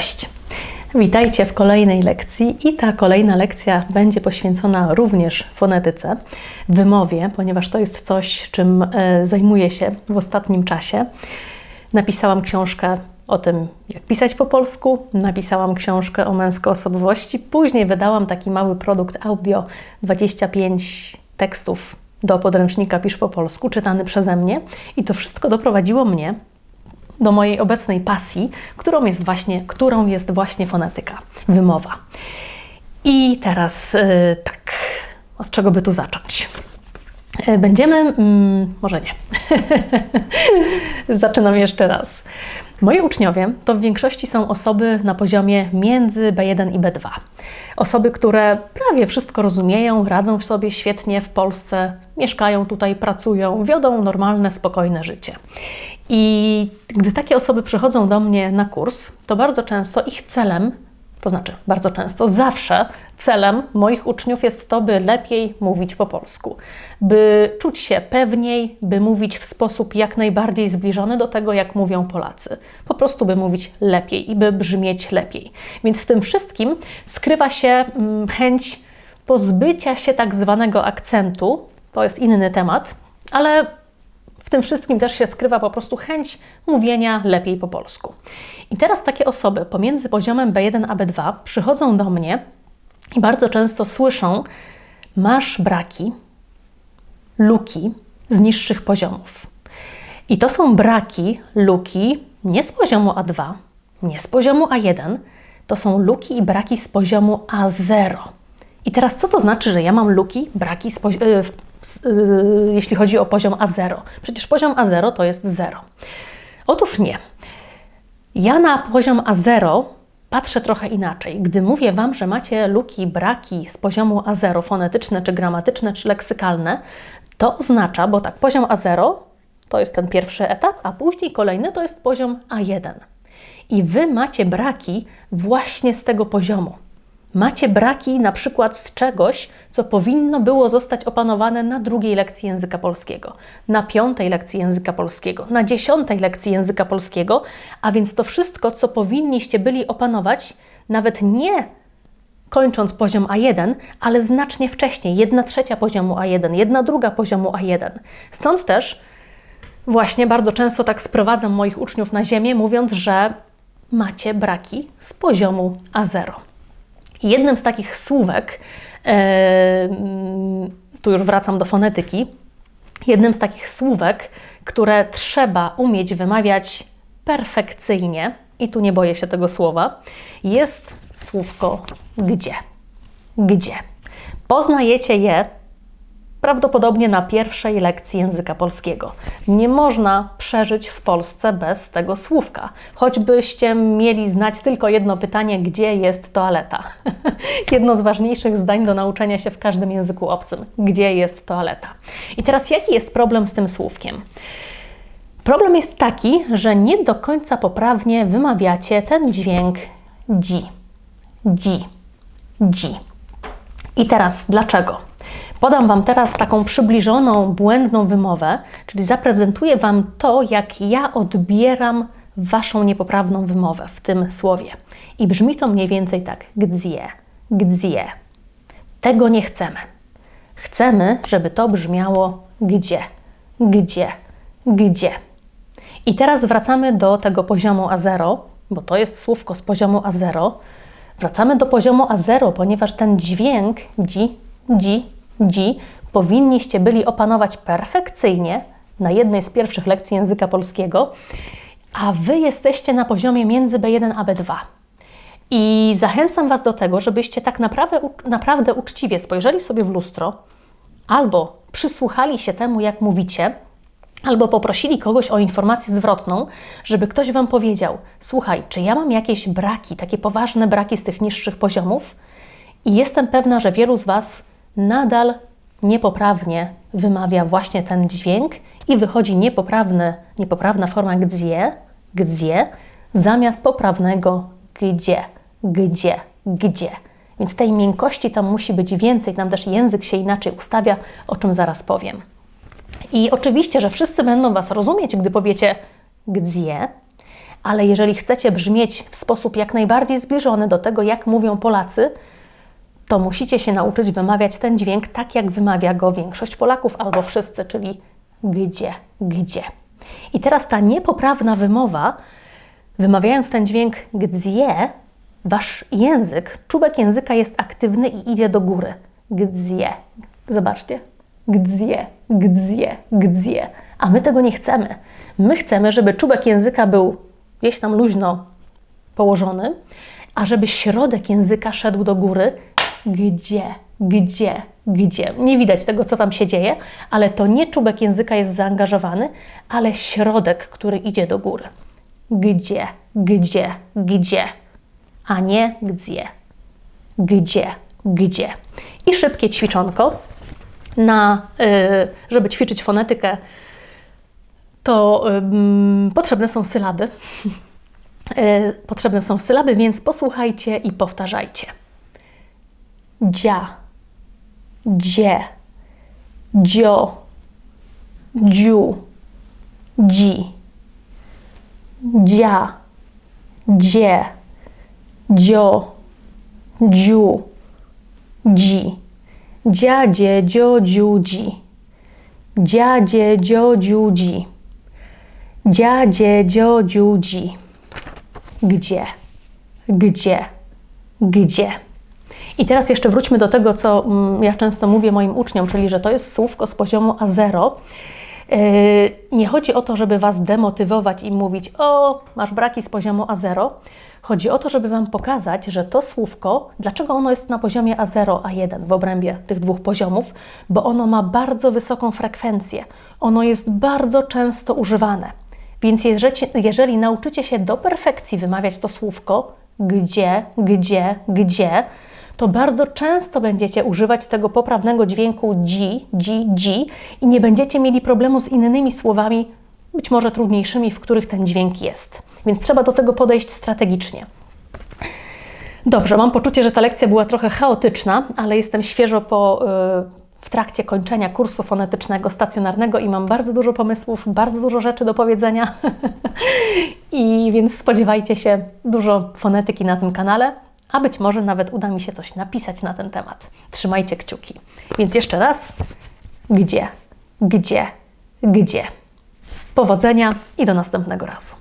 Cześć! Witajcie w kolejnej lekcji i ta kolejna lekcja będzie poświęcona również fonetyce, wymowie, ponieważ to jest coś, czym e, zajmuję się w ostatnim czasie. Napisałam książkę o tym, jak pisać po polsku, napisałam książkę o męskoosobowości, później wydałam taki mały produkt audio 25 tekstów do podręcznika Pisz po polsku, czytany przeze mnie i to wszystko doprowadziło mnie do mojej obecnej pasji, którą jest właśnie, którą jest właśnie fonetyka, wymowa. I teraz yy, tak, od czego by tu zacząć? Yy, będziemy, mm, może nie. Zaczynam jeszcze raz. Moi uczniowie to w większości są osoby na poziomie między B1 i B2. Osoby, które prawie wszystko rozumieją, radzą sobie świetnie w Polsce, mieszkają tutaj, pracują, wiodą normalne, spokojne życie. I gdy takie osoby przychodzą do mnie na kurs, to bardzo często ich celem, to znaczy bardzo często, zawsze celem moich uczniów jest to, by lepiej mówić po polsku, by czuć się pewniej, by mówić w sposób jak najbardziej zbliżony do tego, jak mówią Polacy. Po prostu, by mówić lepiej i by brzmieć lepiej. Więc w tym wszystkim skrywa się mm, chęć pozbycia się tak zwanego akcentu. To jest inny temat, ale w tym wszystkim też się skrywa po prostu chęć mówienia lepiej po polsku. I teraz takie osoby pomiędzy poziomem B1 a B2 przychodzą do mnie i bardzo często słyszą: Masz braki, luki z niższych poziomów. I to są braki, luki nie z poziomu A2, nie z poziomu A1, to są luki i braki z poziomu A0. I teraz co to znaczy, że ja mam luki, braki z poziomu Y, jeśli chodzi o poziom A0. Przecież poziom A0 to jest 0. Otóż nie. Ja na poziom A0 patrzę trochę inaczej. Gdy mówię Wam, że macie luki, braki z poziomu A0, fonetyczne, czy gramatyczne, czy leksykalne, to oznacza, bo tak, poziom A0 to jest ten pierwszy etap, a później kolejny to jest poziom A1. I Wy macie braki właśnie z tego poziomu. Macie braki na przykład z czegoś, co powinno było zostać opanowane na drugiej lekcji języka polskiego, na piątej lekcji języka polskiego, na dziesiątej lekcji języka polskiego, a więc to wszystko, co powinniście byli opanować, nawet nie kończąc poziom A1, ale znacznie wcześniej, jedna trzecia poziomu A1, jedna druga poziomu A1. Stąd też właśnie bardzo często tak sprowadzam moich uczniów na ziemię, mówiąc, że macie braki z poziomu A0. Jednym z takich słówek, e, tu już wracam do fonetyki, jednym z takich słówek, które trzeba umieć wymawiać perfekcyjnie, i tu nie boję się tego słowa, jest słówko gdzie. Gdzie. Poznajecie je prawdopodobnie na pierwszej lekcji języka polskiego. Nie można przeżyć w Polsce bez tego słówka. Choćbyście mieli znać tylko jedno pytanie, gdzie jest toaleta. jedno z ważniejszych zdań do nauczenia się w każdym języku obcym. Gdzie jest toaleta? I teraz jaki jest problem z tym słówkiem? Problem jest taki, że nie do końca poprawnie wymawiacie ten dźwięk dzi. Dzi. Dzi. I teraz dlaczego? Podam Wam teraz taką przybliżoną, błędną wymowę, czyli zaprezentuję Wam to, jak ja odbieram Waszą niepoprawną wymowę w tym słowie. I brzmi to mniej więcej tak: gdzie, gdzie. Tego nie chcemy. Chcemy, żeby to brzmiało gdzie, gdzie, gdzie. I teraz wracamy do tego poziomu A0, bo to jest słówko z poziomu A0. Wracamy do poziomu A0, ponieważ ten dźwięk dzi, dzi, dzi powinniście byli opanować perfekcyjnie na jednej z pierwszych lekcji języka polskiego, a Wy jesteście na poziomie między B1 a B2. I zachęcam Was do tego, żebyście tak naprawdę, naprawdę uczciwie spojrzeli sobie w lustro, albo przysłuchali się temu, jak mówicie, albo poprosili kogoś o informację zwrotną, żeby ktoś Wam powiedział: Słuchaj, czy ja mam jakieś braki, takie poważne braki z tych niższych poziomów? I jestem pewna, że wielu z Was nadal niepoprawnie wymawia właśnie ten dźwięk i wychodzi niepoprawna forma gdzie, gdzie, zamiast poprawnego gdzie, gdzie, gdzie. Więc tej miękkości tam musi być więcej, tam też język się inaczej ustawia, o czym zaraz powiem. I oczywiście, że wszyscy będą Was rozumieć, gdy powiecie gdzie, ale jeżeli chcecie brzmieć w sposób jak najbardziej zbliżony do tego, jak mówią Polacy, to musicie się nauczyć wymawiać ten dźwięk tak, jak wymawia go większość Polaków albo wszyscy, czyli gdzie, gdzie. I teraz ta niepoprawna wymowa, wymawiając ten dźwięk gdzie, wasz język, czubek języka jest aktywny i idzie do góry. Gdzie. Zobaczcie. Gdzie, gdzie, gdzie. A my tego nie chcemy. My chcemy, żeby czubek języka był gdzieś tam luźno położony, a żeby środek języka szedł do góry. Gdzie, gdzie, gdzie. Nie widać tego, co tam się dzieje, ale to nie czubek języka jest zaangażowany, ale środek, który idzie do góry. Gdzie, gdzie, gdzie, a nie gdzie. Gdzie, gdzie. I szybkie ćwiczonko na, y, żeby ćwiczyć fonetykę, to potrzebne są sylaby. Y, potrzebne są sylaby, więc posłuchajcie i powtarzajcie. Dzia, dzie, dzio, dziu, dzi, dzia, dzie, dzio, dziu, dzi. Dziadzie, dzio, dziu, dzi. Dziadzie, dzio, dziu, dzi. Dziadzie, dzio, dziu, dzi. Gdzie? Gdzie? Gdzie? I teraz jeszcze wróćmy do tego, co mm, ja często mówię moim uczniom, czyli że to jest słówko z poziomu A0. Yy, Nie chodzi o to, żeby Was demotywować i mówić, o, masz braki z poziomu A0. Chodzi o to, żeby Wam pokazać, że to słówko, dlaczego ono jest na poziomie A0, A1 w obrębie tych dwóch poziomów, bo ono ma bardzo wysoką frekwencję. Ono jest bardzo często używane. Więc jeżeli, jeżeli nauczycie się do perfekcji wymawiać to słówko, gdzie, gdzie, gdzie, to bardzo często będziecie używać tego poprawnego dźwięku dzi, dzi, dzi i nie będziecie mieli problemu z innymi słowami, być może trudniejszymi, w których ten dźwięk jest. Więc trzeba do tego podejść strategicznie. Dobrze, mam poczucie, że ta lekcja była trochę chaotyczna, ale jestem świeżo po, y, w trakcie kończenia kursu fonetycznego stacjonarnego i mam bardzo dużo pomysłów, bardzo dużo rzeczy do powiedzenia. I więc spodziewajcie się dużo fonetyki na tym kanale, a być może nawet uda mi się coś napisać na ten temat. Trzymajcie kciuki. Więc jeszcze raz, gdzie, gdzie, gdzie. Powodzenia i do następnego razu.